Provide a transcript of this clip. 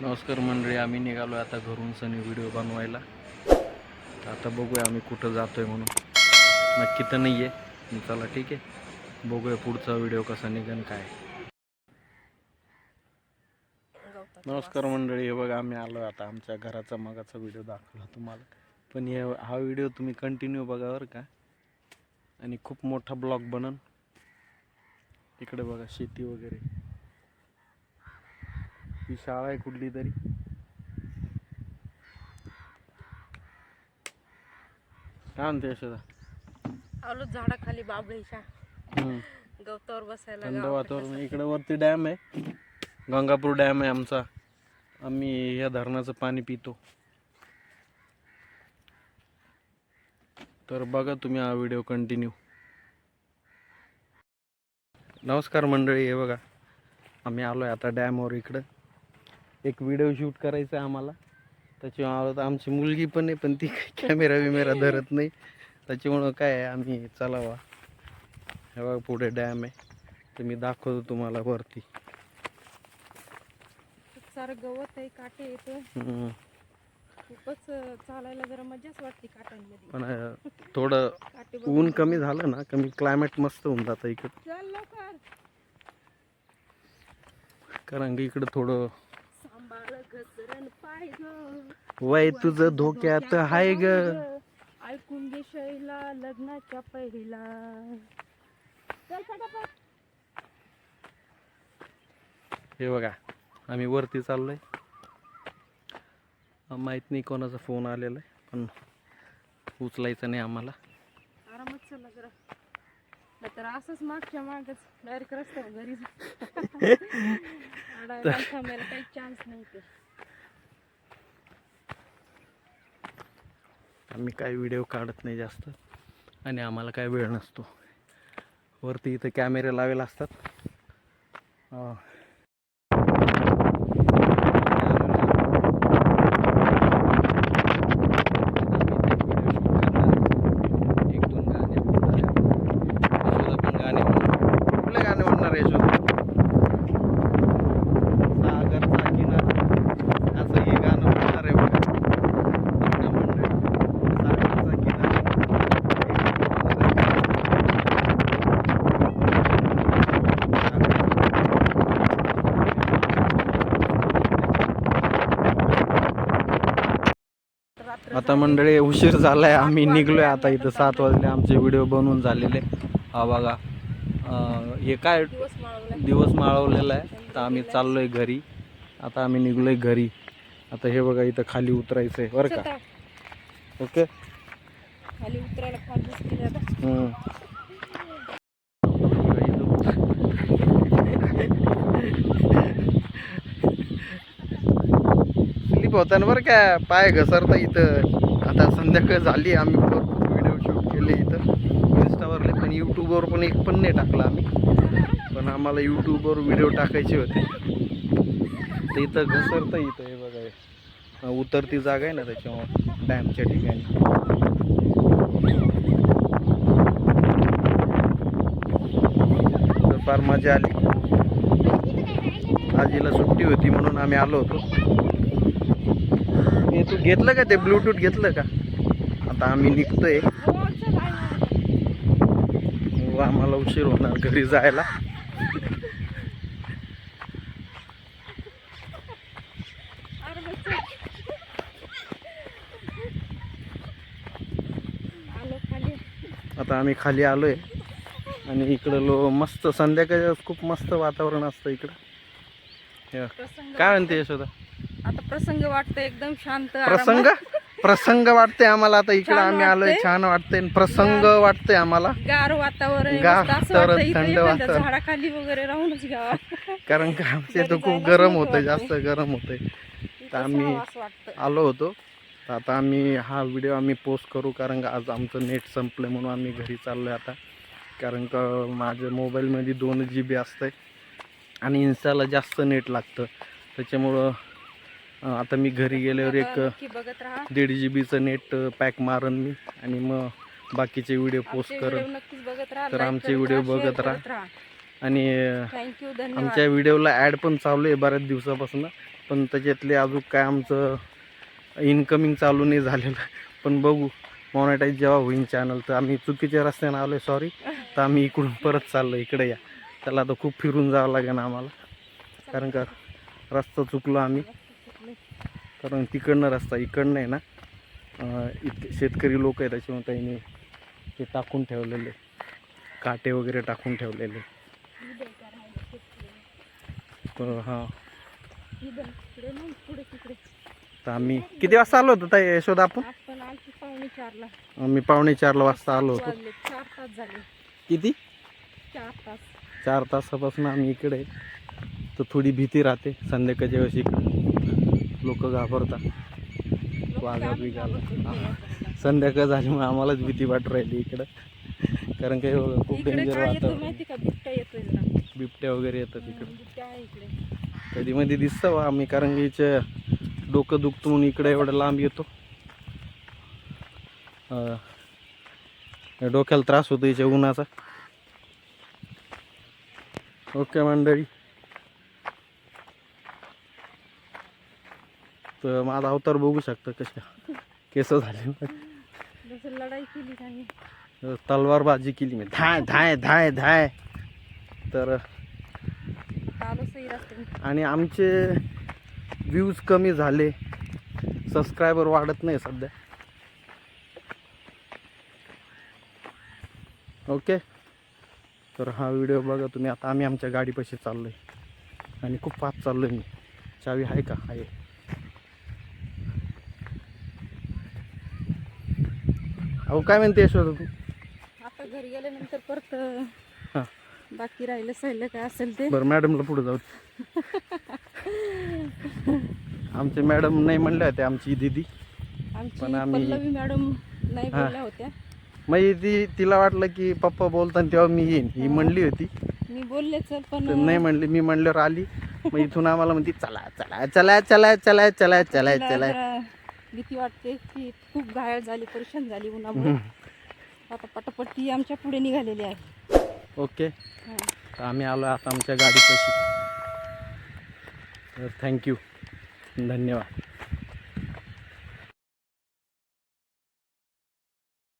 नमस्कार मंडळी आम्ही निघालो आता घरून सनी व्हिडिओ बनवायला. आता बघूया आम्ही कुठं जातोय म्हणून. नक्की तर नाही आहे चला ठीक आहे. बघूया पुढचा व्हिडिओ कसा निघन काय. नमस्कार मंडळी हे बघा आम्ही आलो आता आमच्या घराचा मगाचा व्हिडिओ दाखवला तुम्हाला. पण हे हा व्हिडिओ तुम्ही कंटिन्यू बघा बरं का. आणि खूप मोठा ब्लॉग बनन. इकडे बघा शेती वगैरे. ही शाळा आहे कुठली तरी. काय म्हणते यशोदा? आलो झाडाखाली बाबळीच्या. हम्म. गवतावर बसायला थंड गावाकडे. वातावरण. इकडे वरती डॅम आहे. गंगापूर डॅम आहे आमचा. आम्ही या धरणाचं पाणी पितो. तर बघा तुम्ही हा व्हिडिओ कंटिन्यू नमस्कार मंडळी हे बघा. आम्ही आलो आहे आता डॅमवर इकडं. एक व्हिडिओ शूट करायचा आहे आम्हाला. त्याच्यामुळं आमची मुलगी पण आहे पण ती कॅमेरा बिमेरा धरत नाही. त्याच्यामुळं काय आहे आम्ही चलावा. हे बघा पुढे डॅम आहे. तर मी दाखवतो तुम्हाला वरती. सारं गवत आहे काटे येतो. खूपच चालायला जरा मजाच वाटते काट्यांमध्ये. पण थोडं ऊन कमी झालं ना कमी क्लायमेट मस्त होऊन जातं इकडं. कारण की इकडं थोडं सांभाळ घसरण पाय ग वय तुझं धोक्यात हाय ग. ऐकून घे शैला लग्नाच्या पहिला. हे बघा आम्ही वरती चाललोय. माहीत नाही कोणाचा फोन आलेला आहे पण उचलायचा नाही आम्हाला. आरामात चला जरा. नाहीतर असंच मागच्या मागच डायरेक्ट रस्त्यावर घरी थांबायला काही चान्स नाही ते आम्ही काय व्हिडिओ काढत नाही जास्त. आणि आम्हाला काय वेळ नसतो. वरती इथं कॅमेरे लावेल असतात अं, एक दोन गाणे म्हणणार आहे. यशोदा पण गाणे म्हणणार. कुठले गाणे म्हणणार आहे यशोदा सागरचा किनारा असं हे गाणं म्हणणार आहे बघा बघा मंडळी, सागरचा किनारा. रात्र आता मंडळी उशीर झालाय आम्ही निघलोय आता इथं. सात वाजले आमचे व्हिडिओ बनवून झालेले. हा बघा. हे काय दिवस माळवला दिवस माळवलेला आहे. तर आम्ही चाललोय घरी. आता आम्ही निघलोय घरी. आता हे बघा इथं खाली उतरायचं आहे बरं का? ओके? खाली उतरायला होता ना बरं का पाय घसरता इथं? आता संध्याकाळ झाली आम्ही भरपूर व्हिडिओ शूट केले इथं. इन्स्टावरले पण यूट्यूबवर पण एक पण नाही टाकला आम्ही. पण आम्हाला यूट्यूबवर व्हिडिओ टाकायचे होते. तर इथं घसरतं इथं हे बघा. उतरती जागा आहे ना त्याच्यामुळं डॅमच्या ठिकाणी. तर फार मजा आली. आजीला सुट्टी होती म्हणून आम्ही आलो होतो. तू घेतलं का ते ब्लूटूथ घेतलं का? आता आम्ही निघतोय. आहे आम्हाला उशीर होणार घरी जायला. आता आम्ही खाली आलोय. आणि इकडं लो मस्त संध्याकाळी खूप मस्त वातावरण असतं इकडं. काय म्हणते यशोदा? आता प्रसंग वाटतं एकदम शांत प्रसंग? प्रसंग वाटतंय आम्हाला. आता इकडं आम्ही आलोय वाटतंय. छान वाटतंय. आणि प्रसंग वाटतंय आम्हाला. गार वातावरण गार वातावरण, वाटतं थंड वातावरण. झाडाखाली वगैरे राहूनच घ्यावा कारण का आमच्या इथं खूप गरम होतं वाटतंय. जास्त गरम होतंय. इथं आम्ही- वाटतं आलो होतो. तर आता आम्ही हा व्हिडिओ आम्ही पोस्ट करू कारण का आज आमचं नेट संपलं म्हणून आम्ही घरी चाललो आहे आता. कारण का माझ्या मोबाईलमध्ये दोन जी बी असतं आणि इन्स्टाला जास्त नेट लागतं. त्याच्यामुळं आता मी घरी गेल्यावर एक दीड जी बीचं नेट पॅक मारन मी आणि मग बाकीचे व्हिडिओ पोस्ट करेन. तर आमचे व्हिडिओ बघत राहा. आणि आमच्या व्हिडिओला ॲड पण चालू आहे बऱ्याच दिवसापासून. पण त्याच्यातले अजून काय आमचं इन्कमिंग चालू नाही झालेलं. पण बघू. मॉनिटाईज जेव्हा होईन चॅनल तर आम्ही चुकीच्या रस्त्याने आलो आहे सॉरी तर आम्ही इकडून परत चाललो इकडे या. त्याला आता खूप फिरून जावं लागेल आम्हाला. कारण का रस्ता चुकलो आम्ही. कारण तिकडनं रस्ता इकडनं आहे ना. इतके शेतकरी लोक आहे त्याच्यामुळे त्यांनी ते टाकून ठेवलेले. काटे वगैरे टाकून ठेवलेले. तर हां. तर आम्ही किती वाजता आलो होतो ताई? यशोदा आपण? पावणे चारला आम्ही पावणे चारला वाजता आलो होतो. चार तास झाले किती? चार तास चार तासापासून आम्ही इकडे तर थोडी भीती राहते. संध्याकाळच्या वेळेस इकडे. लोक घाबरतात. वाघा बिघाला. संध्याकाळ झाल्यामुळे आम्हालाच भीती वाटू राहिली इकडं. कारण काही खूप डेंजर वातावरण. का? बिबट्या वगैरे येतात इकडे. कधी मध्ये दिसतं आम्ही कारण की हिचं डोकं दुखतं म्हणून इकडे एवढं लांब येतो. डोक्याला त्रास होतो हिच्या उन्हाचा. ओके मंडळी. तर माझा अवतार बघू शकता कशा केस झाले. लढाई केली तलवारबाजी केली मी. धाय धाय धाय धाय. तर आणि आमचे व्ह्यूज कमी झाले. सबस्क्रायबर वाढत नाही सध्या. ओके. तर हा व्हिडिओ बघा तुम्ही. आता आम्ही आमच्या गाडीपाशी चाललो आहे आणि खूप फास्ट चाललो आहे मी. चावी आहे का? आहे. अहो काय म्हणते यशोदा तू? आता घरी गेल्यानंतर परत हां. बाकी राहिलं सहिलं काय असेल ते. बरं मॅडमला पुढे जाऊ. आमचे मॅडम नाही म्हणले होते आमची दिदी. आमची पण आम्ही- पल्लवी मॅडम नाही हां. बोलल्या होत्या. मग ती तिला वाटलं की पप्पा बोलताना तेव्हा मी येईन. ही म्हणली होती. मी बोलले चल पण तर नाही म्हणली मी म्हणल्यावर आली. मग इथून आम्हाला म्हणती चला चला चला चला चला चला चला चला जरा भीती वाटते की खूप घायल झाली परेशान झाली उन्हामुळे. आता पटापट ती आमच्या पुढे निघालेली आहे. ओके. तर आम्ही आलो आता आमच्या गाडीपाशी. तर थँक्यू. धन्यवाद.